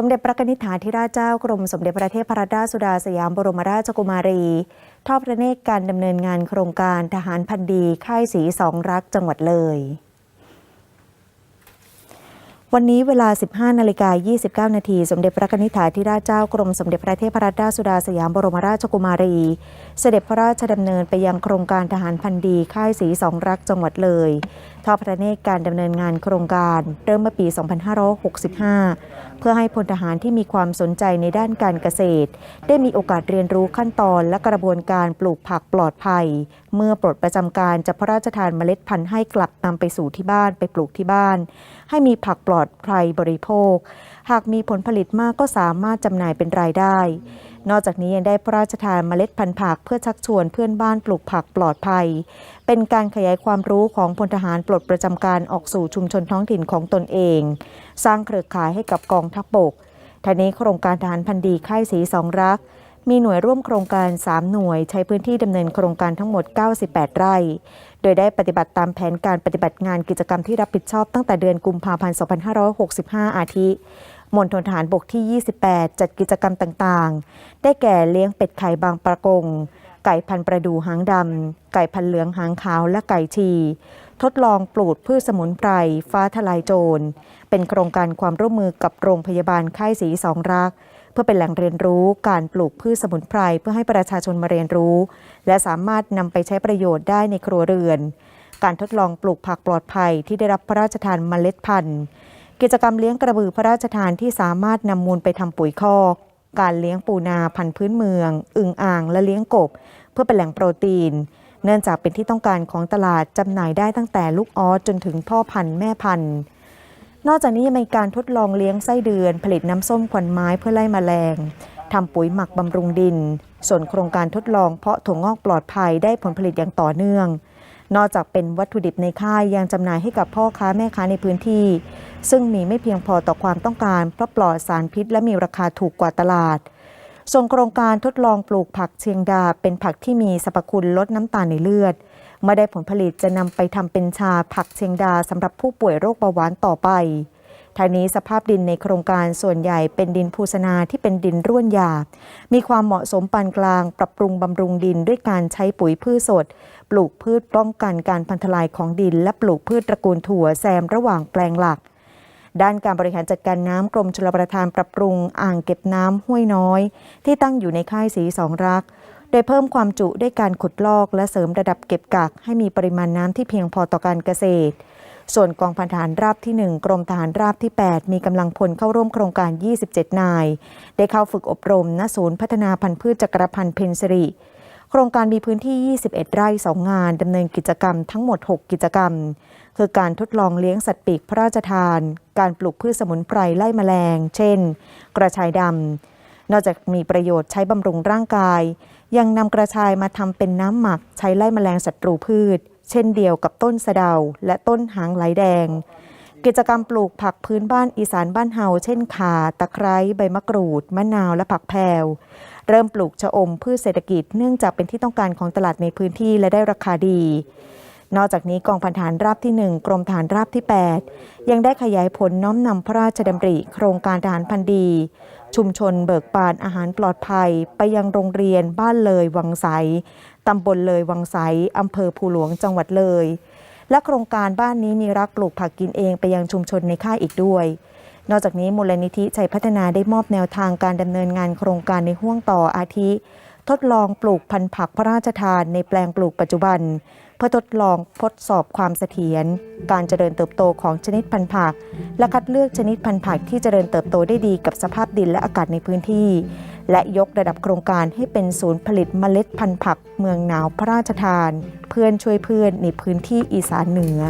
สมเด็จพระนิธิฐาธิราชเจ้ากรมสมเด็จพระเทพรัตนราชสุดาสยามบรมราชกุมารี ทอดพระเนตรการดำเนินงานโครงการทหารพันดีค่ายสีสองรักจังหวัดเลย วันนี้เวลา 15 นาฬิกา 29 นาที สมเด็จพระนิธิฐาธิราชเจ้ากรมสมเด็จพระเทพรัตนราชสุดาสยามบรมราชกุมารี เสด็จพระราชดำเนินไปยังโครงการทหารพันดีค่ายสีสองรักจังหวัดเลย ทอดพระเนตรการดำเนินงานโครงการ เริ่มเมื่อปี 2565 เพื่อให้พลทหารที่มีความสนใจในด้านการเกษตร ได้มีโอกาสเรียนรู้ขั้นตอนและกระบวนการปลูกผักปลอดภัย เมื่อปลดประจำการจะพระราชทานเมล็ดพันธุ์ให้กลับนำไปสู่ที่บ้านไปปลูกที่บ้าน ให้มีผักปลอดภัยบริโภค หากมีผลผลิตมากก็สามารถจำหน่ายเป็นรายได้นอกจากนี้ยังได้พระราชทานเมล็ดพันธุ์ผักเพื่อชักชวนเพื่อนบ้านปลูกผักปลอดภัย เป็นการขยายความรู้ของพลทหารปลดประจำการออกสู่ชุมชนท้องถิ่นของตนเอง สร้างเครือข่ายให้กับกองทัพบกทานี้โครงการทหารพันดีค่ายสีสองรัก มีหน่วยร่วมโครงการ 3 หน่วย ใช้พื้นที่ดำเนินโครงการทั้งหมด 98 ไร่ โดยได้ปฏิบัติตามแผนการปฏิบัติงานกิจกรรมที่รับผิดชอบตั้งแต่เดือนกุมภาพันธ์ 2565 อาทิ มณฑลทหารบกที่ 28 จัดกิจกรรมต่างๆ ได้แก่เลี้ยงเป็ดไข่บางประกง ไก่พันประดูหางดำ ไก่พันเหลืองหางขาวและไก่ชี ทดลองปลูกพืชสมุนไพร ฟ้าทลายโจร เป็นโครงการความร่วมมือกับโรงพยาบาลค่ายสีสองรัก เพื่อเป็นแหล่งเรียนรู้การปลูกพืชสมุนไพรเพื่อให้ประชาชนมาเรียนรู้ และสามารถนำไปใช้ประโยชน์ได้ในครัวเรือนการทดลองปลูกผักปลอดภัยที่ได้รับพระราชทานเมล็ดพันธุ์ กิจกรรมเลี้ยงกระบือพระราชทานที่สามารถนำมูลไปทำปุ๋ยคอก การเลี้ยงปูนาพันธุ์พื้นเมือง อึ่งอ่าง และเลี้ยงกบ เพื่อเป็นแหล่งโปรตีน เนื่องจากเป็นที่ต้องการของตลาดจำหน่ายได้ตั้งแต่ลูกออสจนถึงพ่อพันธุ์แม่พันธุ์นอกจากนี้ยังมีการทดลองเลี้ยงไส้เดือน ผลิตน้ำส้มควันไม้เพื่อไล่แมลงทำปุ๋ยหมักบำรุงดิน ส่วนโครงการทดลองเพาะถั่วงอกปลอดภัยได้ผลผลิตอย่างต่อเนื่อง นอกจากเป็นวัตถุดิบในค่ายยังจำหน่ายให้กับพ่อค้าแม่ค้าในพื้นที่ ซึ่งมีไม่เพียงพอต่อความต้องการเพราะปลอดสารพิษ และมีราคาถูกกว่าตลาดส่งโครงการทดลองปลูกผักเชียงดา เป็นผักที่มีสรรพคุณลดน้ำตาลในเลือด เมื่อได้ผลผลิตจะนำไปทำเป็นชาผักเชียงดาสำหรับผู้ป่วยโรคเบาหวานต่อไป ทางนี้สภาพดินในโครงการส่วนใหญ่เป็นดินภูสนาที่เป็นดินร่วนหยาบมีความเหมาะสมปานกลาง ปรับปรุงบำรุงดินด้วยการใช้ปุ๋ยพืชสด ปลูกพืชป้องกันการพันทลายของดิน และปลูกพืชตระกูลถั่วแซมระหว่างแปลงหลัก ด้านการบริหารจัดการน้ำกรมชลประทานปรับปรุงอ่างเก็บน้ำห้วยน้อย ที่ตั้งอยู่ในค่ายสีสองรักโดยเพิ่มความจุด้วยการขุดลอกและเสริมระดับเก็บกักให้มีปริมาณน้ำที่เพียงพอต่อการเกษตร ส่วนกองพันทหารราบที่ 1 กรมทหารราบที่ 8 มีกำลังพลเข้าร่วมโครงการ 27 นาย ได้เข้าฝึกอบรมณศูนย์พัฒนาพันธุ์พืชจักรพันธ์เพนสิริโครงการมีพื้นที่ 21 ไร่ 2 งาน ดำเนินกิจกรรมทั้งหมด 6 กิจกรรม คือการทดลองเลี้ยงสัตว์ปีกพระราชทาน การปลูกพืชสมุนไพรไล่แมลง เช่น กระชายดำ นอกจากมีประโยชน์ใช้บำรุงร่างกาย ยังนำกระชายมาทำเป็นน้ำหมักใช้ไล่แมลงศัตรูพืช เช่นเดียวกับต้นสะเดาและต้นหางไหลแดง กิจกรรมปลูกผักพื้นบ้านอีสานบ้านเฮาเช่นข่าตะไคร้ใบมะกรูด มะนาวและผักแพรวเริ่มปลูกชะอมพืชเศรษฐกิจเนื่องจากเป็นที่ต้องการของตลาดในพื้นที่และได้ราคาดี นอกจากนี้กองพันฐานราบที่ 1 กรมฐานราบที่ 8 ยังได้ขยายผลน้อมนำพระราชดำริ โครงการทหารพันดี ชุมชนเบิกบานอาหารปลอดภัย ไปยังโรงเรียนบ้านเลยวังไสตำบลเลยวังไสอำเภอภูหลวงจังหวัดเลย และโครงการบ้านนี้มีรักปลูกผักกินเองไปยังชุมชนในค่ายอีกด้วย นอกจากนี้มูลนิธิชัยพัฒนาได้มอบแนวทางการดำเนินงานโครงการในห่วงต่ออาทิ ทดลองปลูกพันธุ์ผักพระราชทานในแปลงปลูกปัจจุบัน เพื่อทดลองทดสอบความเสถียร การเจริญเติบโตของชนิดพันธุ์ผัก และคัดเลือกชนิดพันธุ์ผักที่เจริญเติบโตได้ดีกับสภาพดินและอากาศในพื้นที่ และยกระดับโครงการให้เป็นศูนย์ผลิตเมล็ดพันธุ์ผัก เมืองหนาวพระราชทาน เพื่อนช่วยเพื่อนในพื้นที่อีสานเหนือ